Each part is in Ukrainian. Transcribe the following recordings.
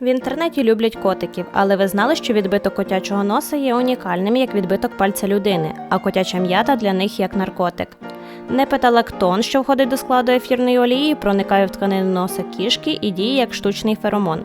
В інтернеті люблять котиків, але ви знали, що відбиток котячого носа є унікальним як відбиток пальця людини, а котяча м'ята для них як наркотик. Непеталактон, що входить до складу ефірної олії, проникає в тканину носа кішки і діє як штучний феромон.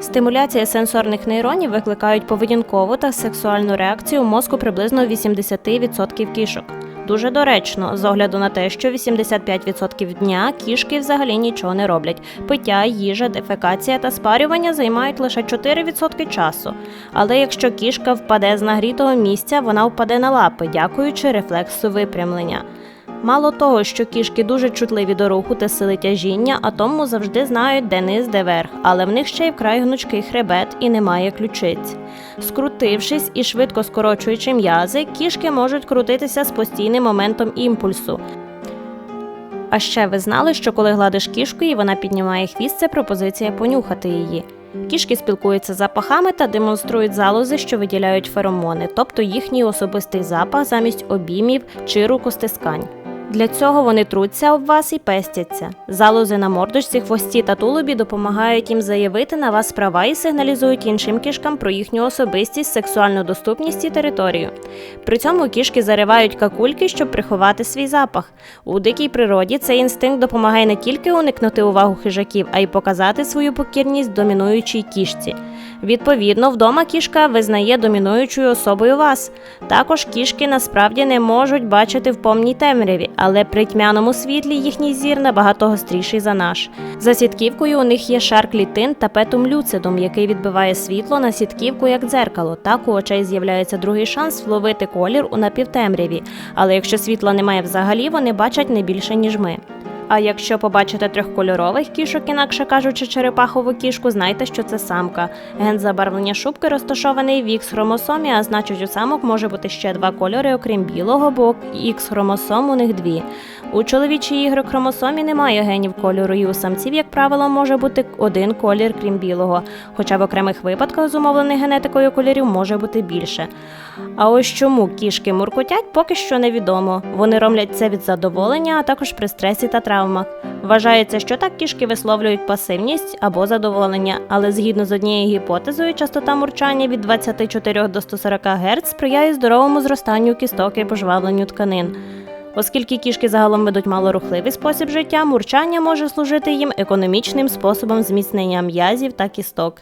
Стимуляція сенсорних нейронів викликають поведінкову та сексуальну реакцію мозку приблизно 80% кішок. Дуже доречно, з огляду на те, що 85% дня кішки взагалі нічого не роблять. Пиття, їжа, дефекація та спарювання займають лише 4% часу. Але якщо кішка впаде з нагрітого місця, вона впаде на лапи, дякуючи рефлексу випрямлення. Мало того, що кішки дуже чутливі до руху та сили тяжіння, а тому завжди знають, де низ, де верх, але в них ще й вкрай гнучкий хребет і немає ключиць. Скрутившись і швидко скорочуючи м'язи, кішки можуть крутитися з постійним моментом імпульсу. А ще ви знали, що коли гладиш кішку і вона піднімає хвіст, це пропозиція понюхати її. Кішки спілкуються запахами та демонструють залози, що виділяють феромони, тобто їхній особистий запах замість обіймів чи рукостискань. Для цього вони труться об вас і пестяться. Залози на мордочці, хвості та тулубі допомагають їм заявити на вас права і сигналізують іншим кішкам про їхню особистість, сексуальну доступність і територію. При цьому кішки заривають какульки, щоб приховати свій запах. У дикій природі цей інстинкт допомагає не тільки уникнути увагу хижаків, а й показати свою покірність домінуючій кішці. Відповідно, вдома кішка визнає домінуючою особою вас. Також кішки насправді не можуть бачити в повній темряві, але при тьмяному світлі їхній зір набагато гостріший за наш. За сітківкою у них є шар клітин та петум люцидум, який відбиває світло на сітківку як дзеркало. Так у очей з'являється другий шанс вловити колір у напівтемряві. Але якщо світла немає взагалі, вони бачать не більше, ніж ми. А якщо побачите трьохкольорових кішок, інакше кажучи, черепахову кішку, знайте, що це самка. Ген забарвлення шубки розташований в Х-хромосомі, а значить у самок може бути ще два кольори, окрім білого, бо Х-хромосом у них дві. У чоловічій Y-хромосомі немає генів кольору, і у самців, як правило, може бути один колір, крім білого, хоча в окремих випадках, зумовлених генетикою кольорів, може бути більше. А ось чому кішки муркотять, поки що невідомо. Вони роблять це від задоволення, а також при стресі та травмах. Вважається, що так кішки висловлюють пасивність або задоволення, але згідно з однією гіпотезою, частота мурчання від 24 до 140 Гц сприяє здоровому зростанню кісток і пожвавленню тканин. Оскільки кішки загалом ведуть малорухливий спосіб життя, мурчання може служити їм економічним способом зміцнення м'язів та кісток.